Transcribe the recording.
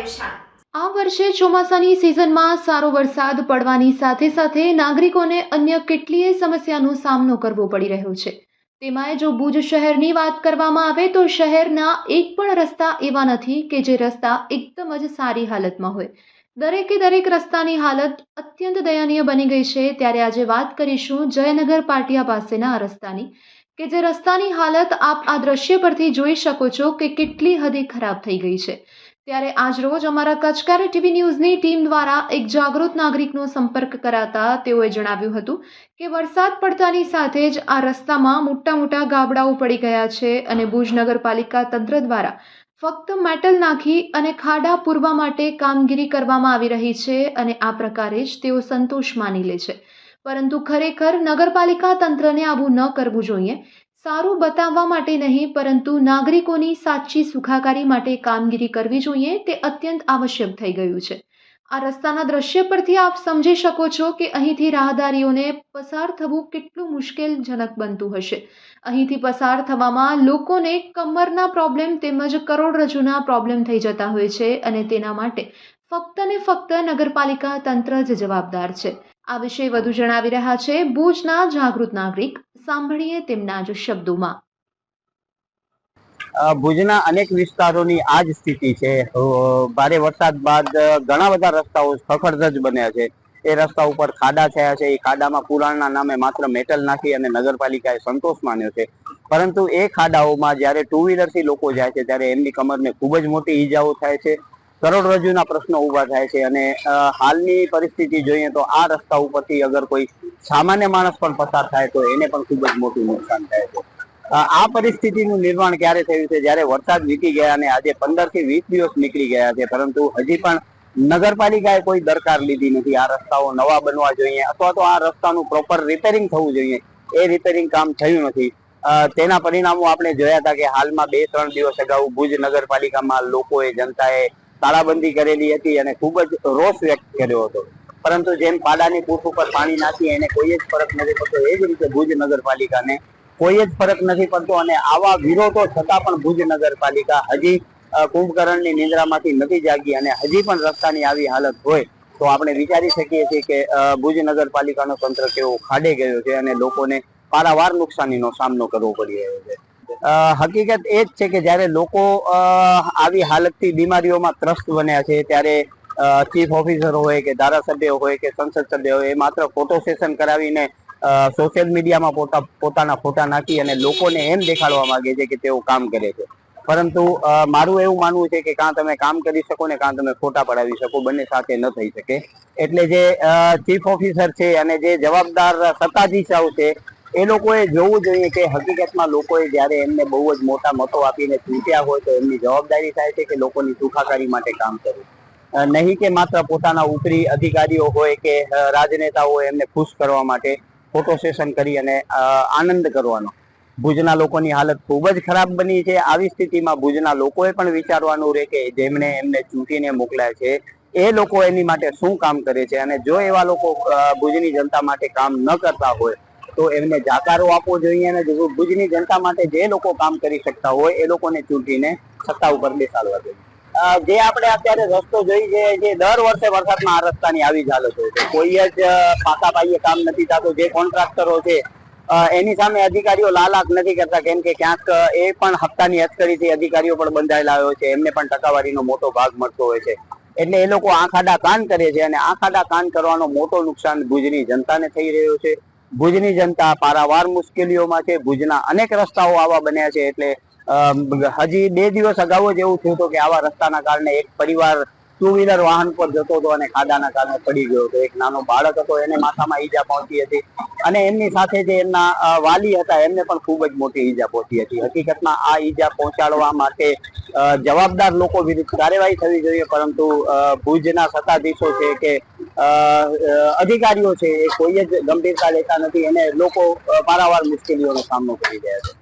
પરેશાન. આ વર્ષે ચોમાસાની સિઝનમાં સારો વરસાદ પડવાની સાથે સાથે નાગરિકોને અન્ય કેટલીય સમસ્યાનો સામનો કરવો પડી રહ્યો છે. તેમાંય જો ભુજ શહેરની વાત કરવામાં આવે તો શહેરના એક પણ રસ્તા એવા નથી કે જે રસ્તા એકદમ જ સારી હાલતમાં હોય. દરેકે દરેક રસ્તાની હાલત અત્યંત દયનીય બની ગઈ છે. ત્યારે આજે વાત કરીશું જયનગર પાટિયા પાસેના રસ્તાની. કે જે રસ્તાની હાલત આપ આ દ્રશ્ય પરથી જોઈ શકો છો કે કેટલી હદે ખરાબ થઈ ગઈ છે. ત્યારે આજરોજ અમારા કચકારે ટીવી ન્યૂઝની ટીમ દ્વારા એક જાગૃત નાગરિકનો સંપર્ક કરાતા તેઓએ જણાવ્યું હતું કે વરસાદ પડતાની સાથે જ આ રસ્તામાં મોટા મોટા ગાબડાઓ પડી ગયા છે અને ભુજ નગરપાલિકા તંત્ર દ્વારા ફક્ત મેટલ નાખી અને ખાડા પૂરવા માટે કામગીરી કરવામાં આવી રહી છે અને આ પ્રકારે જ તેઓ સંતોષ માની લે છે. પરંતુ ખરેખર નગરપાલિકા તંત્રને આવું ન કરવું જોઈએ. સારું બતાવવા માટે નહીં, પરંતુ નાગરિકોની સાચી સુખાકારી માટે કામગીરી કરવી જોઈએ, તે અત્યંત આવશ્યક થઈ ગયું છે. આ રસ્તાના દ્રશ્ય પરથી આપ સમજી શકો છો કે અહીંથી રાહદારીઓને પસાર થવું કેટલું મુશ્કેલજનક બનતું હશે. અહીંથી પસાર થવામાં લોકોને કમરના પ્રોબ્લેમ તેમજ કરોડરજ્જુના પ્રોબ્લેમ થઈ જતા હોય છે અને તેના માટે ફક્ત ને ફક્ત નગરપાલિકા તંત્ર જ જવાબદાર છે. આ વિશે વધુ જણાવી રહ્યા છે. ભુજના જાગૃત નાગરિક સાંભળીએ તેમના જ શબ્દોમાં. ભુજના અનેક વિસ્તારોની આ જ સ્થિતિ છે. ભારે વરસાદ બાદ ઘણા બધા રસ્તાઓ સખડધજ બન્યા છે. એ રસ્તા ઉપર ખાડા થયા છે. એ ખાડામાં પુરાણના નામે માત્ર મેટલ નાખી અને નગરપાલિકાએ સંતોષ માન્યો છે. પરંતુ એ ખાડાઓમાં જ્યારે ટુ વ્હીલરથી લોકો જાય છે, ત્યારે એમની કમરને ખૂબ જ મોટી ઈજાઓ થાય છે. કરોડરજ્જુના પ્રશ્નો ઊભા થાય છે અને હાલની પરિસ્થિતિ જોઈએ તો આ રસ્તા ઉપરથી અગર કોઈ સામાન્ય માણસ પણ પસાર થાય તો એને પણ ખૂબ જ મોટું નુકસાન થાય છે. આ પરિસ્થિતિનું નિર્માણ ક્યારે થયું છે? જ્યારે વરસાદ વીતી ગયા અને આજે પંદરથી વીસ દિવસ નીકળી ગયા છે, પરંતુ હજી પણ નગરપાલિકાએ કોઈ દરકાર લીધી નથી. આ રસ્તાઓ નવા બનવા જોઈએ અથવા તો આ રસ્તાનું પ્રોપર રિપેરિંગ થવું જોઈએ. એ રિપેરિંગ કામ થયું નથી. તેના પરિણામો આપણે જોયા હતા કે હાલમાં બે ત્રણ દિવસ અગાઉ ભુજ નગરપાલિકામાં લોકોએ, જનતાએ તાળાબંધી કરેલી હતી અને ખૂબ જ રોષ વ્યક્ત કર્યો હતો. પરંતુ જેમ પાડાની પૂઠ ઉપર પાણી નાખી એને કોઈ જ ફરક નથી પડતો. એ જ રીતે ભુજ નગરપાલિકાને કોઈ જ ફરક નથી પડતો અને આવા વિરોધો છતાં પણ ભુજ નગરપાલિકા હજી કુંભકરણની નિંદ્રામાંથી નથી જાગી અને હજી પણ રસ્તાની આવી હાલત હોય તો આપણે વિચારી શકીએ છીએ કે ભુજ નગરપાલિકાનો તંત્ર કેવો ખાડે ગયો છે અને લોકોને પારાવાર નુકસાનીનો સામનો કરવો પડી રહ્યો છે. હકીકત એ જ છે કે જ્યારે લોકો આવી હાલતથી બીમારીઓમાં ત્રસ્ત બન્યા છે, ત્યારે ચીફ ઓફિસર હોય કે ધારાસભ્ય હોય કે સંસદ સભ્ય હોય, એ માત્ર ફોટો સેશન કરાવીને સોશિયલ મીડિયામાં પોતા, પોતાના ફોટા નાખી અને લોકોને એમ દેખાડવા માંગે છે કે તેઓ કામ કરે છે. પરંતુ મારું એવું માનવું છે કે કાં તમે કામ કરી શકો ને કાં તમે ફોટા પડાવી શકો, બંને સાથે ન થઈ શકે. એટલે જે ચીફ ઓફિસર છે અને જે જવાબદાર સત્તાધીશાઓ છે એ લોકોએ જોવું જોઈએ કે હકીકતમાં લોકોએ જ્યારે એમને બહુ જ મોટા મતો આપીને ચૂંટ્યા હોય તો એમની જવાબદારી થાય છે કે લોકોની સુખાકારી માટે કામ કરવું. નહીં કે માત્ર પોતાના ઉપરી અધિકારીઓ હોય કે રાજનેતાઓ એમને ખુશ કરવા માટે ફોટો સેશન કરી અને આનંદ કરવાનો. ભુજના લોકોની હાલત ખૂબ જ ખરાબ બની છે. આવી સ્થિતિમાં ભુજના લોકોએ પણ વિચારવાનું રહે કે જેમણે એમને ચૂંટીને મોકલ્યા છે, એ લોકો એની માટે શું કામ કરે છે? અને જો એવા લોકો ભુજની જનતા માટે કામ ન કરતા હોય તો એમને જાકારો આપવો જોઈએ અને ભુજની જનતા માટે જે લોકો કામ કરી શકતા હોય એ લોકોને ચૂંટીને સત્તા ઉપર બેસાડવા જોઈએ. જે આપણે અત્યારે રસ્તો જોઈ છે જે દર વર્ષે વરસાદમાં આ રસ્તાની આવી જ હાલત હોય છે. કોઈ જ પાકા પાઈએ કામ નથી થતું, જે કોન્ટ્રાક્ટરો છે એની સામે અધિકારીઓ લાલાક નથી કરતા, કેમ કે ક્યાંક એ પણ હપ્તાની અચકડીથી અધિકારીઓ પણ બંધાયેલા હોય છે, એમને પણ ટકાવારીનો મોટો ભાગ મળતો હોય છે. એટલે એ લોકો આંખાડા કાન કરે છે અને આંખાડા કાન કરવાનો મોટો નુકસાન ભુજની જનતાને થઈ રહ્યો છે. ભુજની જનતા પારાવાર મુશ્કેલીઓમાં છે ભુજના અનેક રસ્તાઓ આવા બન્યા છે એટલે હજી બે દિવસ અગાઉ જ એવું થયું હતું કે આવા રસ્તાના કારણે એક પરિવાર ટુ વ્હીલર વાહન પર જતો હતો અને ખાડાના કારણે પડી ગયો હતો. એક નાનો બાળક હતો, એને માથામાં ઈજા પહોંચી હતી અને એમની સાથે જે એમના વાલી હતા, એમને પણ ખૂબ જ મોટી ઈજા પહોંચી હતી. હકીકતમાં આ ઈજા પહોંચાડવા માટે જવાબદાર લોકો વિરુદ્ધ કાર્યવાહી થવી જોઈએ, પરંતુ ભુજના સત્તાધીશો છે કે અધિકારીઓ છે એ કોઈ જ ગંભીરતા લેતા નથી અને લોકો પારાવાર મુશ્કેલીઓનો સામનો કરી રહ્યા છે.